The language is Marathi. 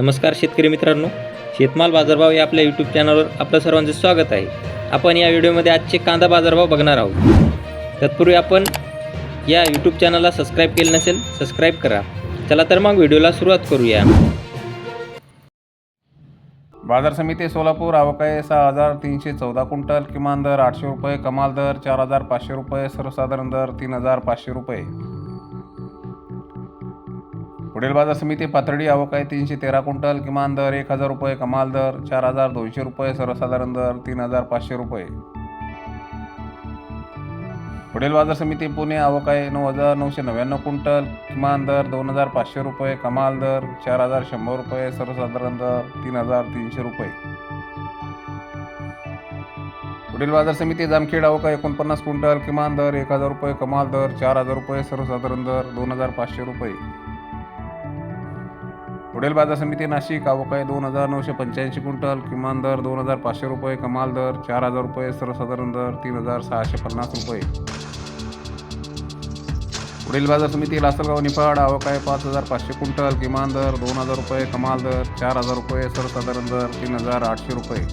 नमस्कार शेतकरी मित्रांनो शेतमाल बाजारभाव या आपल्या यूट्यूब चॅनलवर आपलं सर्वांचं स्वागत आहे. आपण या व्हिडिओमध्ये आजचे कांदा बाजारभाव बघणार आहोत. तत्पूर्वी आपण या यूट्यूब चॅनलला सबस्क्राईब केलं नसेल सबस्क्राईब करा. चला तर मग व्हिडिओला सुरुवात करूया. बाजार समिती सोलापूर आवकाय सहा हजार तीनशे चौदा क्विंटल किमान दर आठशे रुपये कमाल दर चार हजार पाचशे रुपये सर्वसाधारण दर तीन हजार पाचशे रुपये. पुढील बाजार समिती पाथर्डी आहे. तीनशे तेरा क्विंटल किमान दर एक हजार रुपये कमाल दर चार हजार दोनशे रुपये सर्वसाधारण दर तीन हजार पाचशे रुपये. पुढील बाजार समिती पुणे आवक आहे. नऊ हजार नऊशे नव्याण्णव क्विंटल किमान दर दोन हजार पाचशे रुपये कमाल दर चार हजार शंभर रुपये सर्वसाधारण दर तीन हजार तीनशे रुपये. पुढील बाजार समिती जामखेड आहे. एकोणपन्नास क्विंटल किमान दर एक हजार रुपये कमाल दर चार हजार रुपये सर्वसाधारण दर दोन हजार पाचशे रुपये. पुढील बाजार समिती नाशिक आवकाय दोन हजार नऊशे पंच्याऐंशी क्विंटल किमान दर दोन हजार पाचशे रुपये कमाल दर चार हजार रुपये सर्वसाधारण दर तीन हजार सहाशे पन्नास रुपये. पुढील बाजार समिती लासलगाव निफाड आवकाय पाच हजार पाचशे क्विंटल किमान दर दोन हजार रुपये कमाल दर चार हजार रुपये सर्वसाधारण दर तीन हजार आठशे रुपये.